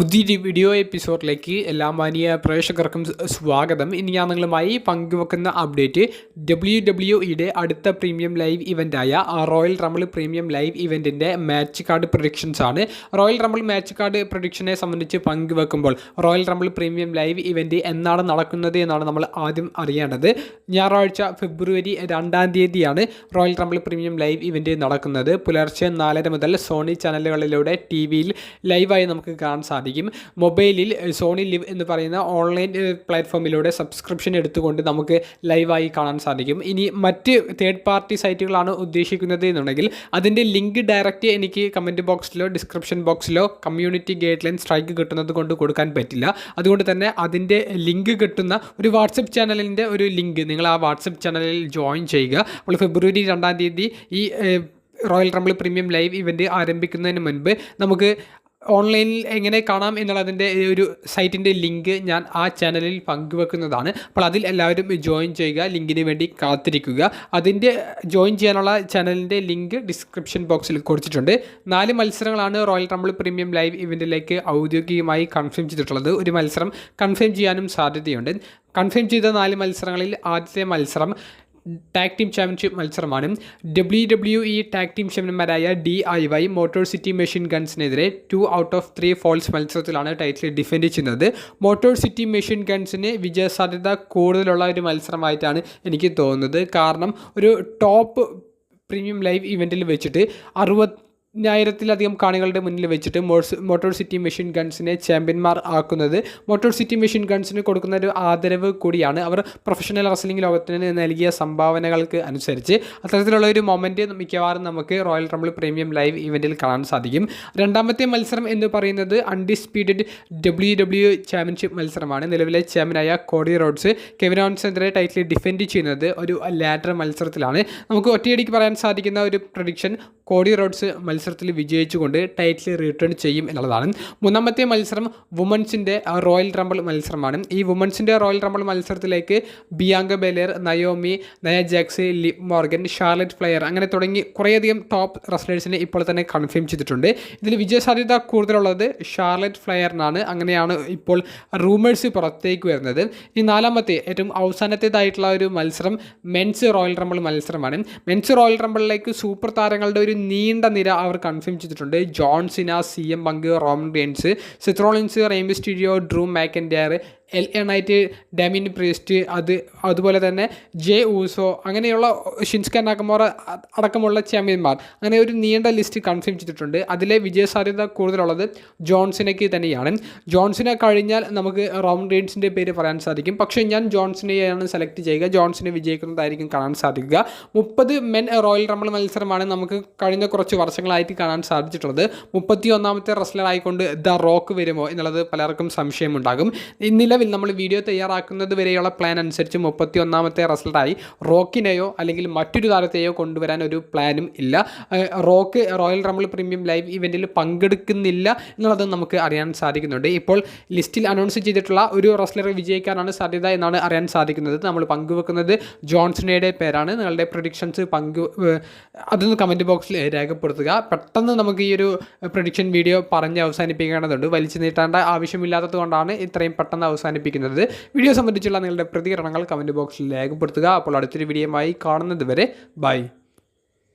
പുതിയൊരു വീഡിയോ എപ്പിസോഡിലേക്ക് എല്ലാ മാനിയ പ്രേക്ഷകർക്കും സ്വാഗതം. ഇനി ഞാൻ നിങ്ങളുമായി പങ്കുവെക്കുന്ന അപ്ഡേറ്റ് ഡബ്ല്യു ഡബ്ല്യു ഇയുടെ അടുത്ത പ്രീമിയം ലൈവ് ഇവന്റായ റോയൽ റംബിൾ പ്രീമിയം ലൈവ് ഇവന്റിന്റെ മാച്ച് കാർഡ് പ്രൊഡിക്ഷൻസ് ആണ്. റോയൽ റംബിൾ മാച്ച് കാർഡ് പ്രൊഡിക്ഷനെ സംബന്ധിച്ച് പങ്കുവെക്കുമ്പോൾ Royal Rumble premium live event എന്നാണ് നടക്കുന്നത് എന്നാണ് നമ്മൾ ആദ്യം അറിയേണ്ടത്. ഞായറാഴ്ച ഫെബ്രുവരി രണ്ടാം തീയതിയാണ് Royal Rumble premium live event നടക്കുന്നത്. പുലർച്ചെ നാലര മുതൽ സോണി ചാനലുകളിലൂടെ ടി വിയിൽ ലൈവായി നമുക്ക് കാണാൻ സാധിക്കും. മൊബൈലിൽ സോണി ലിവ് എന്ന് പറയുന്ന ഓൺലൈൻ പ്ലാറ്റ്ഫോമിലൂടെ സബ്സ്ക്രിപ്ഷൻ എടുത്തുകൊണ്ട് നമുക്ക് ലൈവായി കാണാൻ സാധിക്കും. ഇനി മറ്റ് തേർഡ് പാർട്ടി സൈറ്റുകളാണ് ഉദ്ദേശിക്കുന്നത് എന്നുണ്ടെങ്കിൽ അതിന്റെ ലിങ്ക് ഡയറക്റ്റ് എനിക്ക് കമന്റ് ബോക്സിലോ ഡിസ്ക്രിപ്ഷൻ ബോക്സിലോ കമ്മ്യൂണിറ്റി ഗൈഡ് ലൈൻ സ്ട്രൈക്ക് കിട്ടുന്നത് കൊണ്ട് കൊടുക്കാൻ പറ്റില്ല. അതുകൊണ്ട് തന്നെ അതിന്റെ ലിങ്ക് കിട്ടുന്ന ഒരു വാട്സപ്പ് ചാനലിന്റെ ഒരു ലിങ്ക് നിങ്ങൾ ആ വാട്സപ്പ് ചാനലിൽ ജോയിൻ ചെയ്യുക. അപ്പോൾ ഫെബ്രുവരി രണ്ടാം തീയതി ഈ Royal Rumble premium live event ആരംഭിക്കുന്നതിന് മുൻപ് നമുക്ക് ഓൺലൈനിൽ എങ്ങനെ കാണാം എന്നുള്ളതിന്റെ ഒരു സൈറ്റിന്റെ ലിങ്ക് ഞാൻ ആ ചാനലിൽ പങ്കുവെക്കുന്നതാണ്. അപ്പോൾ അതിൽ എല്ലാവരും ജോയിൻ ചെയ്യുക ലിങ്കിന് വേണ്ടി കാത്തിരിക്കുക. അതിന്റെ ജോയിൻ ചെയ്യാനുള്ള ചാനലിന്റെ ലിങ്ക് ഡിസ്ക്രിപ്ഷൻ ബോക്സിൽ കൊടുത്തിട്ടുണ്ട്. നാല് മത്സരങ്ങളാണ് റോയൽ റംബിൾ പ്രീമിയം ലൈവ് ഇവന്റിലേക്ക് ഔദ്യോഗികമായി കൺഫേം ചെയ്തിട്ടുള്ളത്. ഒരു മത്സരം കൺഫേം ചെയ്യാനും സാധ്യതയുണ്ട്. കൺഫേം ചെയ്ത നാല് മത്സരങ്ങളിൽ ആദ്യത്തെ മത്സരം ടാഗ് ടീം ചാമ്പ്യൻഷിപ്പ് മത്സരമാണ്. W W E tag team ചാമ്പ്യന്മാരായ D I Y Motor City Machine ഗൺസിനെതിരെ two out of three falls മത്സരത്തിലാണ് title defend ചെയ്യുന്നത്. മോട്ടോർ സിറ്റി മെഷീൻ ഗൺസിന് വിജയസാധ്യത കൂടുതലുള്ള ഒരു മത്സരമായിട്ടാണ് എനിക്ക് തോന്നുന്നത്. കാരണം ഒരു ടോപ്പ് പ്രീമിയം ലൈവ് ഇവന്റിൽ വെച്ചിട്ട് അറുപത് ായിരത്തിലധികം കാണികളുടെ മുന്നിൽ വെച്ചിട്ട് മോട്ടോർ സിറ്റി മെഷീൻ ഗൺസിനെ ചാമ്പ്യന്മാർ ആക്കുന്നത്. മോട്ടോർ സിറ്റി മെഷീൻ ഗൺസിന് കൊടുക്കുന്ന ഒരു ആദരവ് കൂടിയാണ് അവർ പ്രൊഫഷണൽ റെസ്ലിംഗ് ലോകത്തിന് നൽകിയ സംഭാവനകൾക്ക് അനുസരിച്ച്. അത്തരത്തിലുള്ള ഒരു മൊമെന്റ് മിക്കവാറും നമുക്ക് റോയൽ റംബിൾ പ്രീമിയം ലൈവ് ഇവന്റിൽ കാണാൻ സാധിക്കും. രണ്ടാമത്തെ മത്സരം എന്ന് പറയുന്നത് അൺഡിസ്പ്യൂട്ടഡ് ഡബ്ല്യു ഡബ്ല്യു ചാമ്പ്യൻഷിപ്പ് മത്സരമാണ്. നിലവിലെ ചാമ്പ്യനായ കോഡി റോഡ്സ് കെവിൻ ഓൺസിനെതിരെ ടൈറ്റിൽ ഡിഫെൻഡ് ചെയ്യുന്നത് ഒരു ലാറ്റർ മത്സരത്തിലാണ്. നമുക്ക് ഒറ്റയടിക്ക് പറയാൻ സാധിക്കുന്ന ഒരു പ്രഡിക്ഷൻ കോഡി റോഡ്സ് മത്സരത്തിൽ വിജയിച്ചുകൊണ്ട് ടൈറ്റിൽ റിട്ടേൺ ചെയ്യും എന്നുള്ളതാണ്. മൂന്നാമത്തെ മത്സരം വുമൻസിന്റെ റോയൽ റംബിൾ മത്സരമാണ്. ഈ വുമൻസിന്റെ റോയൽ റംബിൾ മത്സരത്തിലേക്ക് Bianca Belair Naomi Nia Jax Liv Morgan Charlotte Flair അങ്ങനെ തുടങ്ങി കുറേയധികം ടോപ്പ് റെസ്ലേഴ്സിനെ ഇപ്പോൾ തന്നെ കൺഫേം ചെയ്തിട്ടുണ്ട്. ഇതിൽ വിജയസാധ്യത കൂടുതലുള്ളത് ഷാർലറ്റ് ഫ്ലെയറിനാണ് അങ്ങനെയാണ് ഇപ്പോൾ റൂമേഴ്സ് പുറത്തേക്ക് വരുന്നത്. ഈ നാലാമത്തെ ഏറ്റവും അവസാനത്തേതായിട്ടുള്ള ഒരു മത്സരം മെൻസ് റോയൽ റംബിൾ മത്സരമാണ്. മെൻസ് റോയൽ റംബിളിലേക്ക് സൂപ്പർ താരങ്ങളുടെ ഒരു നീണ്ട നിര അവർ കൺഫേം ചെയ്തിട്ടുണ്ട്. John Cena C M Punk Roman Reigns Seth Rollins റെയിംബി studio Drew McIntyre L A Knight Damian Priest അത് അതുപോലെ തന്നെ ജെ ഊസോ അങ്ങനെയുള്ള ഷിൻസ്ക നാക്കമോറ അടക്കമുള്ള ചാമ്പ്യന്മാർ. അങ്ങനെ ഒരു നീണ്ട ലിസ്റ്റ് കൺഫേം ചെയ്തിട്ടുണ്ട്. അതിലെ വിജയ സാധ്യത കൂടുതലുള്ളത് ജോൺസിനേക്ക് തന്നെയാണ്. ജോൺസിനെ കഴിഞ്ഞാൽ നമുക്ക് റോം റെയിൻസിന്റെ പേര് പറയാൻ സാധിക്കും. പക്ഷേ ഞാൻ ജോൺസിനെയാണ് സെലക്ട് ചെയ്യുക. ജോൺസിനെ വിജയിക്കുന്നതായിരിക്കും കാണാൻ സാധിക്കുക. മുപ്പത് മെൻ റോയൽ റംബിൾ മത്സരമാണ് നമുക്ക് കഴിഞ്ഞ കുറച്ച് വർഷങ്ങളായിട്ട് കാണാൻ സാധിച്ചിട്ടുള്ളത്. മുപ്പത്തി ഒന്നാമത്തെ റെസ്ലർ ആയിക്കൊണ്ട് ദ റോക്ക് വരുമോ എന്നുള്ളത് പലർക്കും സംശയമുണ്ടാകും. ഈ നിലവിൽ നമ്മൾ വീഡിയോ തയ്യാറാക്കുന്നത് വരെയുള്ള പ്ലാൻ അനുസരിച്ച് മുപ്പത്തി ഒന്നാമത്തെ റസൾട്ടായി റോക്കിനെയോ അല്ലെങ്കിൽ മറ്റൊരു താരത്തെയോ കൊണ്ടുവരാൻ ഒരു പ്ലാനും ഇല്ല. Rock Royal Rumble premium live ഇവന്റിൽ പങ്കെടുക്കുന്നില്ല എന്നുള്ളത് നമുക്ക് അറിയാൻ സാധിക്കുന്നുണ്ട്. ഇപ്പോൾ ലിസ്റ്റിൽ അനൗൺസ് ചെയ്തിട്ടുള്ള ഒരു റസ്ലറെ വിജയിക്കാനാണ് സാധ്യത എന്നാണ് അറിയാൻ സാധിക്കുന്നത്. നമ്മൾ പങ്കുവെക്കുന്നത് ജോൺസണയുടെ പേരാണ്. നിങ്ങളുടെ പ്രൊഡിക്ഷൻസ് പങ്കു അതൊന്ന് കമന്റ് ബോക്സിൽ രേഖപ്പെടുത്തുക. പെട്ടെന്ന് നമുക്ക് ഈ ഒരു പ്രൊഡിക്ഷൻ വീഡിയോ പറഞ്ഞ് അവസാനിപ്പിക്കേണ്ടതുണ്ട്. വലിച്ചു നീട്ടേണ്ട ആവശ്യമില്ലാത്തത് കൊണ്ടാണ് ഇത്രയും പെട്ടെന്ന് അവസാനിപ്പിക്കുന്നത്. വീഡിയോ സംബന്ധിച്ചുള്ള നിങ്ങളുടെ പ്രതികരണങ്ങൾ കമന്റ് ബോക്സിൽ രേഖപ്പെടുത്തുക. അപ്പോൾ അടുത്തൊരു വീഡിയോയുമായി കാണുന്നത് വരെ ബൈ.